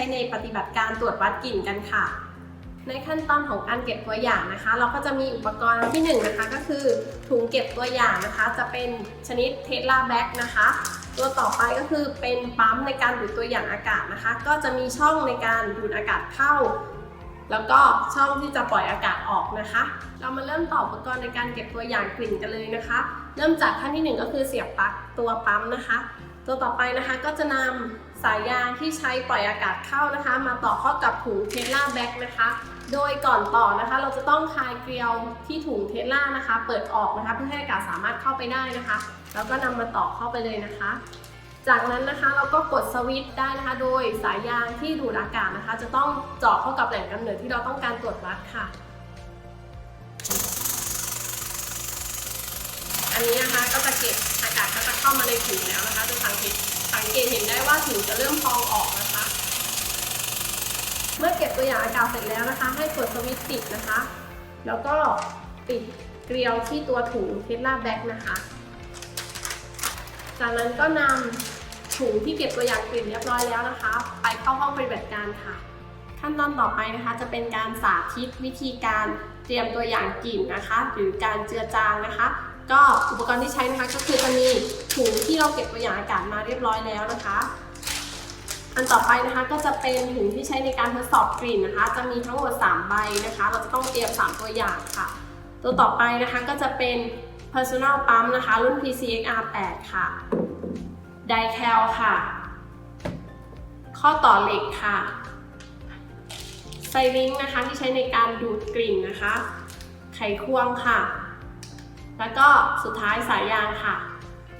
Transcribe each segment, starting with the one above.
ช้ในปฏิบัติการตรวจวัดกลิ่นกันค่ะ ในขั้นตอนของการเก็บตัวอย่างนะคะ เราก็จะมีอุปกรณ์ที่หนึ่งนะคะก็คือถุงเก็บตัวอย่างนะคะ จะเป็นชนิดเทสลาแบ็กนะคะ ตัวต่อไปก็คือเป็นปั๊มในการดูดตัวอย่างอากาศนะคะ ก็จะมีช่องในการดูดอากาศเข้าแล้วก็ช่องที่จะปล่อยอากาศออกนะคะ เรามาเริ่มต่ออุปกรณ์ในการเก็บตัวอย่างกลิ่นกันเลยนะคะ เริ่มจากขั้นที่หนึ่งก็คือเสียบปลั๊กตัวปั๊มนะคะ ตัวต่อไปนะคะก็จะนำ สายยางที่ใช้ปล่อยอากาศเข้านะคะ มาต่อเข้ากับถุงเทสลาแบ็กนะคะ โดยก่อนต่อนะคะ เราจะต้องคลายเกลียวที่ถุงเทสลานะคะ เปิดออกนะคะ เพื่อให้อากาศสามารถเข้าไปได้นะคะ แล้วก็นำมาต่อเข้าไปเลยนะคะ จากนั้นนะคะเราก็กดสวิตช์ได้นะคะ โดยสายยางที่ดูดอากาศนะคะ จะต้องเจาะเข้ากับแหล่งกำเนิดที่เราต้องการตรวจวัดค่ะอันนี้นะคะก็จะเก็บอากาศก็จะเข้ามาในถุงแล้วนะคะจะ สังเกตเห็นได้ว่าถุงจะเริ่มพองออกนะคะ เมื่อเก็บตัวอย่างอากาศเสร็จแล้วนะคะ ให้กดสวิตช์ปิดนะคะ แล้วก็ปิดเกลียวที่ตัวถุงเทสลาแบ็กนะคะ จากนั้นก็นำถุงที่เก็บตัวอย่างกลิ่นเรียบร้อยแล้วนะคะ ไปเข้าห้องปฏิบัติการค่ะ ขั้นตอนต่อไปนะคะ จะเป็นการสาธิตวิธีการเตรียมตัวอย่างกลิ่นนะคะ หรือการเจือจางนะคะ ก็อุปกรณ์ที่ใช้นะคะก็คือจะมีถุงที่เราเก็บตัวอย่างอากาศมาเรียบร้อยแล้วนะคะ อันต่อไปนะคะก็จะเป็นถุงที่ใช้ในการทดสอบกลิ่นนะคะ จะมีทั้งหมด 3 ใบนะคะ เราจะต้องเตรียม 3 ตัวอย่างค่ะ ตัวต่อไปนะคะก็จะเป็น Personal Pump นะคะ รุ่น PCXR 8ค่ะไดแคลค่ะ ข้อต่อเหล็กค่ะไซลิงค์นะคะที่ใช้ในการดูดกลิ่นนะคะ ไขควงค่ะ แล้วก็สุดท้ายสายยางค่ะ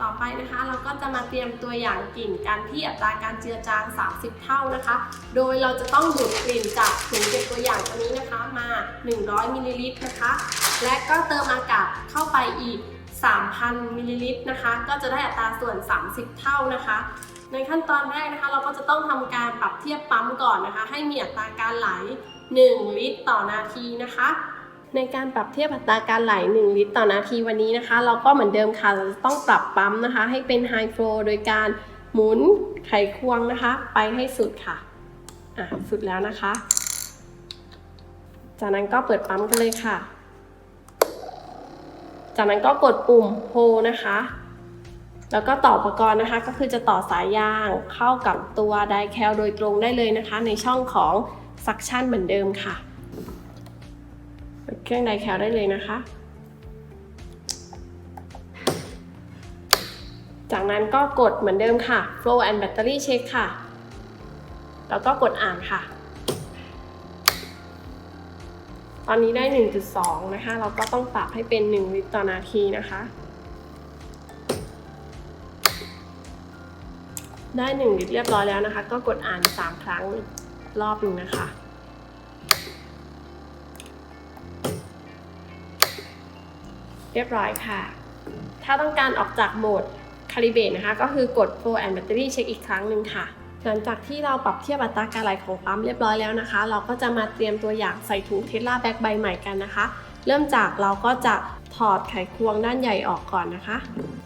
ต่อไปนะคะเราก็จะมาเตรียมตัวอย่างกลิ่นกันที่อัตราการเจือจาง 30 เท่านะคะ โดยเราจะต้องดูดกลิ่นจากถุงเก็บตัวอย่างตัวนี้นะคะมา 100มิลลิลิตรนะคะ และก็เติมอากาศเข้าไปอีก 3,000มิลลิลิตรนะคะ ก็จะได้อัตราส่วน 30 เท่านะคะในขั้นตอนแรกนะคะเราก็จะต้องทำการปรับเทียบปั๊มก่อนนะคะ ให้มีอัตราการไหล 1 ลิตรต่อนาทีนะคะ ในการปรับเทียบอัตราการไหล 1 ลิตรต่อนาทีวันนี้นะคะ เราก็เหมือนเดิมค่ะเราจะต้องปรับปั๊มนะคะ ให้เป็นไฮโฟลโดยการหมุนไขควงนะคะ ไปให้สุดค่ะอะ สุดแล้วนะคะ จากนั้นก็เปิดปั๊มกันเลยค่ะ จากนั้นก็กดปุ่มโฮนะคะ แล้วก็ต่ออุปกรณ์นะคะ ก็คือจะต่อสายยางเข้ากับตัวไดแคลโดยตรงได้เลยนะคะ ในช่องของซักชั่นเหมือนเดิมค่ะ เครื่องไดแคลได้เลยนะคะ จากนั้นก็กดเหมือนเดิมค่ะ flow and battery check ค่ะ แล้วก็กดอ่านค่ะ ตอนนี้ได้ 1.2 นะคะ เราก็ต้องปรับให้เป็น 1 ลิตรต่อนาทีนะคะ ได้ 1 ลิตรเรียบร้อยแล้วนะคะ ก็กดอ่าน 3 ครั้งรอบหนึ่งนะคะ เรียบร้อยค่ะ ถ้าต้องการออกจากโหมดคาลิเบตนะคะ ก็คือกด flow and battery check อีกครั้งหนึ่งค่ะ หลังจากที่เราปรับเทียบอัตราการไหลของปั๊มเรียบร้อยแล้วนะคะ เราก็จะมาเตรียมตัวอย่างใส่ถุงเทสลาแบ็กใบใหม่กันนะคะ เริ่มจากเราก็จะถอดไขควงด้านใหญ่ออกก่อนนะคะ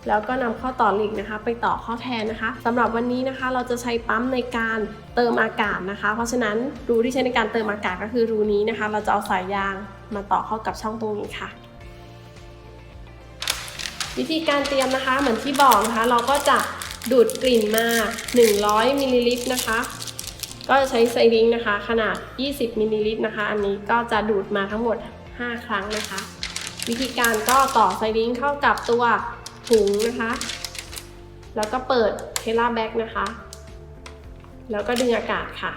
แล้วก็นำข้อต่อหล็กนะคะ ไปต่อข้อแทนนะคะสำหรับวันนี้นะคะเราจะใช้ปั๊มในการเติมอากาศนะคะ เพราะฉะนั้นรูที่ใช้ในการเติมอากาศก็คือรูนี้นะคะ เราจะเอาสายยางมาต่อเข้ากับช่องตรงนี้ค่ะ วิธีการเตรียมนะคะเหมือนที่บอกนะคะ เราก็จะดูดกลิ่นมา 100มิลลิลิตรนะคะ ก็จะใช้ไซริงนะคะ ขนาด 20มิลลิลิตรนะคะ อันนี้ก็จะดูดมาทั้งหมด 5 ครั้งนะคะ วิธีการก็ต่อไซริงเข้ากับตัวถุงนะคะ แล้วก็เปิดเทล่าแบ็กนะคะ แล้วก็ดึงอากาศค่ะ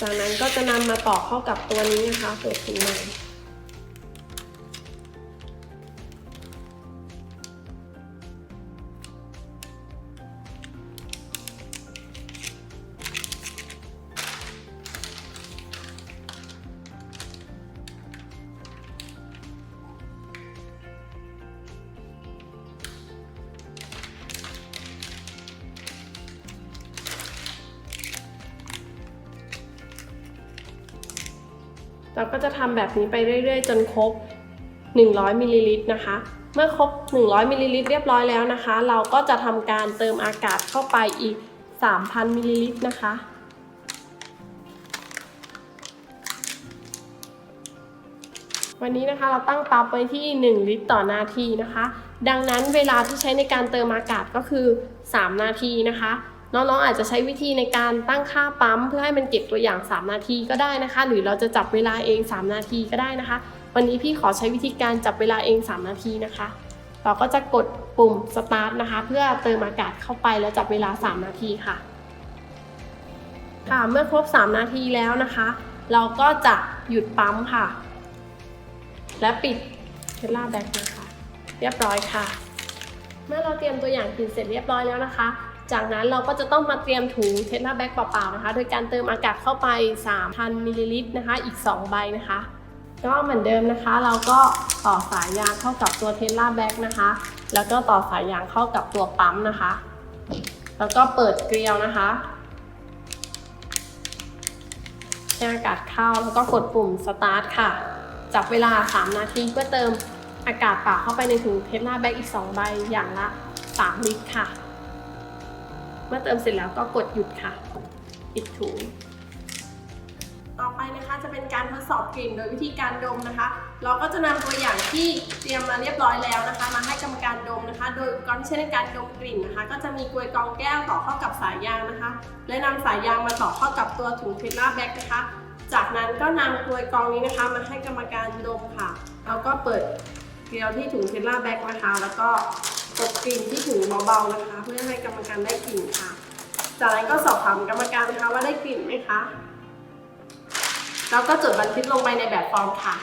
จากนั้นก็จะนำมาต่อเข้ากับตัวนี้นะคะเปิดถุงใหม่ เราก็จะทำแบบนี้ไปเรื่อย ๆ จนครบ 100มิลลิลิตรนะคะ เมื่อครบ 100มิลลิลิตรเรียบร้อยแล้วนะคะ เราก็จะทำการเติมอากาศเข้าไปอีก 3,000มิลลิลิตรนะคะวันนี้นะคะเราตั้งปั๊บไว้ที่ 1 ลิตรต่อนาทีนะคะ ดังนั้นเวลาที่ใช้ในการเติมอากาศก็คือ 3 นาทีนะคะ น้องๆอาจจะใช้วิธีในการตั้งค่าปั๊ม เพื่อให้มันเก็บตัวอย่าง 3 นาทีก็ได้นะคะ หรือเราจะจับเวลาเอง 3 นาทีก็ได้นะคะ วันนี้พี่ขอใช้วิธีการจับเวลาเอง 3 นาทีนะคะ เราก็จะกดปุ่ม start นะคะ เพื่อเติมอากาศเข้าไปแล้วจับเวลา 3 นาทีค่ะ ค่ะเมื่อครบ 3 นาทีแล้วนะคะ เราก็จะหยุดปั๊มค่ะ และปิดเทสลาแบ็กนะคะ เรียบร้อยค่ะ เมื่อเราเตรียมตัวอย่างกินเสร็จเรียบร้อยแล้วนะคะ จากนั้นเราก็จะต้องมาเตรียมถุงเทสลาแบ็กเปล่าๆนะคะ โดยการเติมอากาศเข้าไป 3,000มิลลิลิตรนะคะ อีก 2 ใบนะคะ ก็เหมือนเดิมนะคะ เราก็ต่อสายยางเข้ากับตัวเทสลาแบ็กนะคะ แล้วก็ต่อสายยางเข้ากับตัวปั๊มนะคะ แล้วก็เปิดเกลียวนะคะให้อากาศเข้าแล้วก็กดปุ่มสตาร์ทค่ะ จับเวลา 3 นาทีเพื่อเติมอากาศเปล่าเข้าไปในถุงเทสลาแบ็กอีก 2 ใบอย่างละ 3 ลิตรค่ะ เมื่อเติมเสร็จแล้วก็กดหยุดค่ะ ปิดถุง ต่อไปนะคะจะเป็นการทดสอบกลิ่นโดยวิธีการดมนะคะ เราก็จะนำตัวอย่างที่เตรียมมาเรียบร้อยแล้วนะคะ มาให้กรรมการดมนะคะ โดยอุปกรณ์ที่ใช้ในการดมกลิ่นนะคะ ก็จะมีกลวยกองแก้วต่อเข้ากับสายยางนะคะ และนำสายยางมาต่อเข้ากับตัวถุงเทสลาแบ็กนะคะ จากนั้นก็นำกลวยกองนี้นะคะ มาให้กรรมการดมค่ะแล้วก็เปิดเกลียวที่ถุงเทสลาแบ็กนะคะ แล้วก็ กดกลิ่นที่ถุงเบาๆนะคะ เพื่อให้กรรมการได้กลิ่นค่ะ จากนั้นก็สอบถามกรรมการนะคะว่าได้กลิ่นไหมคะ แล้วก็จดบันทึกลงไปในแบบฟอร์มค่ะ